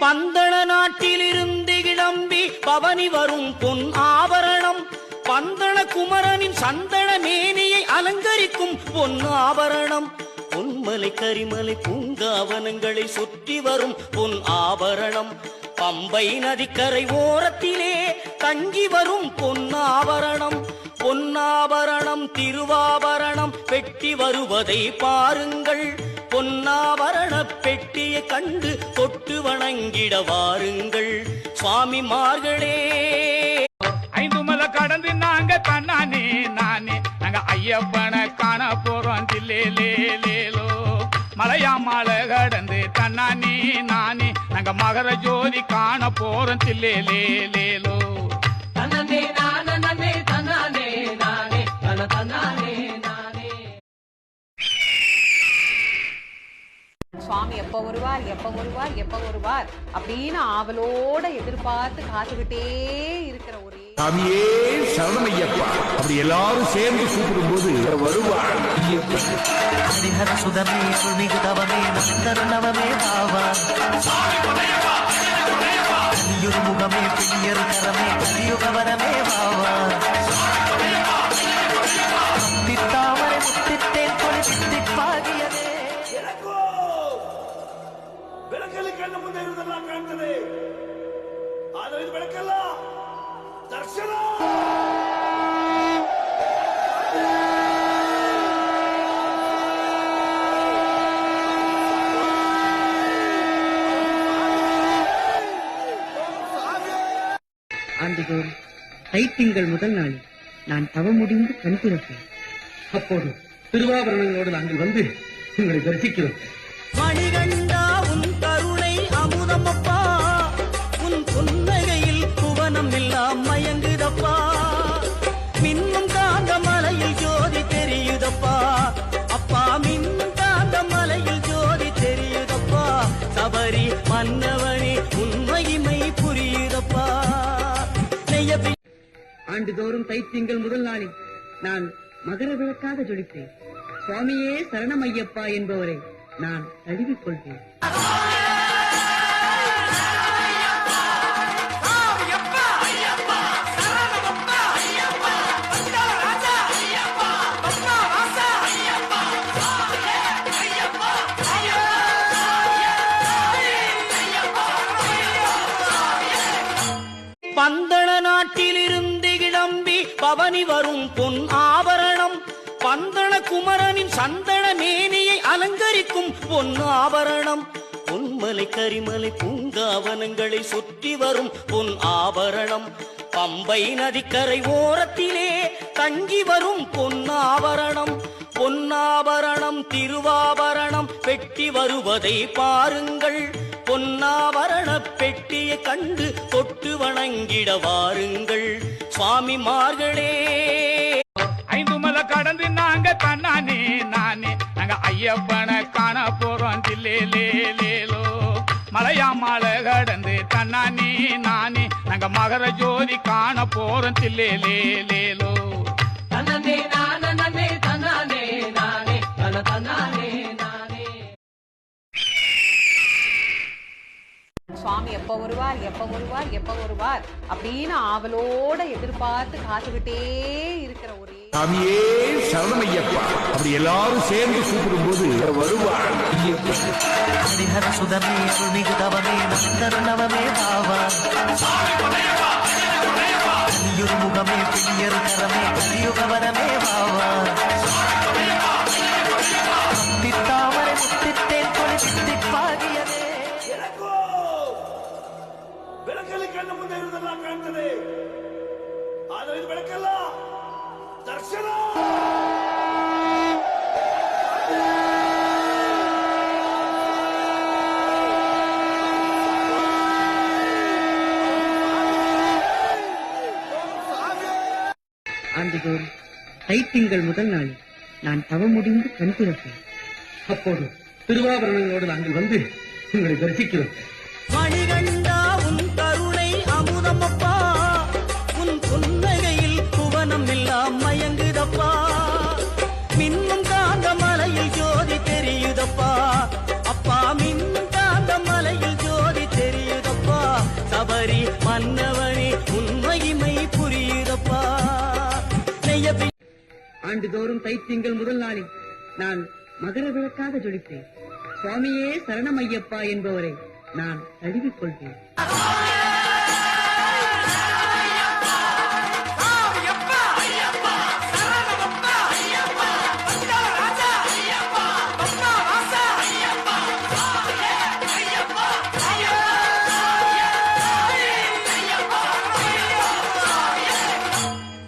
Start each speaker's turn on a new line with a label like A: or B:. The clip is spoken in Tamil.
A: பந்தள நாட்டிலிருந்து கிளம்பி பவனி வரும் பொன் ஆபரணம். பந்தள குமரனின் சந்தன மேனியை அலங்கரிக்கும் பொன் ஆபரணம். பொன்மலை கரிமலை பூங்காவனங்களை சுற்றி வரும் பொன் ஆபரணம். பம்பை நதிக்கரை ஓரத்திலே தங்கி வரும் பொன்னாபரணம் பொன்னாபரணம் திருவாபரணம் பெட்டி வருவதை பாருங்கள். பொன்னாபரண பெட்டியை கண்டு தொட்டு வணங்கிட வாருங்கள் சுவாமிமார்களே.
B: ஐந்து மலை கடந்து நாங்க தன்னானே நானே. நாங்க ஐயப்பனை காண போறோம் தில்லேலே லேலோ மலையா மலை கடந்து தன்னானே நானே. நாங்க மகர ஜோதி காண போறோம் தில்லேலே லேலோ
C: தன்னே நானே தன்னானே நானே. தன தன்னானே
D: எப்ப வருவார் எப்ப வருவார் எப்ப வருவார் அப்படின்னு ஆவலோட எதிர்பார்த்து காத்துக்கிட்டே இருக்கிற ஒரே
E: சாமியே சரணமையப்பா அப்படி எல்லாரும் சேர்ந்து கூப்பிடும்போது வருவார்.
F: ஹரிஹர சுதமே அருள்மிகு தவமே நந்தருணவமே பாவா
G: ಕಣ್ಣು ಮುಂದೆ ಇರುವುದೆಲ್ಲ ಕಾಣ್ತದೆ ಆದರೆ ಇದು ಬೆಳಕಲ್ಲ ದರ್ಶನ
H: ஆண்டுதோறும் தைத்திங்கள் முதல் நாளில் நான் தவம் முடிந்து கண் திறப்பேன் அப்போது திருவாபரணங்களோடு நாங்கள் வந்து உங்களை தரிசிக்கிறோம் ஆண்டுதோறும் தைத்திங்கள் முதல் நாளில் நான் மகர விளக்காக ஜொலித்தேன். சுவாமியே சரணம் ஐயப்பா என்பவரை நான் தழுவிக் கொள்வேன்.
A: பந்தள நாட்டிலிருந்து கிளம்பி பவனி வரும் பொன் ஆபரணம். பந்தள குமரனின் சந்தன மேனியை அலங்கரிக்கும் பொன் ஆபரணம். பொன்மலை கரிமலை பூங்காவனங்களை சுற்றி வரும் பொன் ஆபரணம். பம்பை நதிக்கரை ஓரத்திலே தங்கி வரும் பொன்னாபரணம் பொன்னாபரணம் திருவாபரணம் பெட்டி வருவதை பாருங்கள். பொன்னாபரண பெட்டியை கண்டு தொட்டு வணங்கிட வாருங்கள் சுவாமிமார்களே.
B: ஐந்து மலை கடந்து நாங்க தன்னானே நானே. நாங்க ஐயப்பனை காண போறோம் தில்லேலே லேலோ மலையா மலை கடந்து தன்னானே நானே. நாங்க மகர ஜோதி காண போறோம் தில்லேலே லேலோ
C: தன்னே நானே தன்னானே நானே. தன தன்னானே நானே.
D: எப்ப வருவார் எப்ப வருவார் எப்ப வருவார் அப்படின்னு ஆவலோட எதிர்பார்த்து காத்துக்கிட்டே இருக்கிற ஒரே
E: சாமியே சரணமையப்பா. அப்படி எல்லாரும் சேர்ந்து கூப்பிடும்போது வருவார்.
F: ஹரிஹர சுதமே அருள்மிகு தவமே நந்தருணவமே பாவா
H: ஆண்டுதோறும் தைத்திங்கள் முதல் நாளில் நான் தவம் முடிந்து கண் திறப்பேன் அப்போது திருவாபரணங்களோடு நாங்கள் வந்து உங்களை தரிசிக்கிறோம். ஆண்டுதோறும் தைத்திங்கள் முதல் நாளில் நான் மகர விளக்காக ஜொலிப்பேன் சுவாமியே சரணமையப்பா என்பவரை நான் தழுவிக் கொள்வேன்.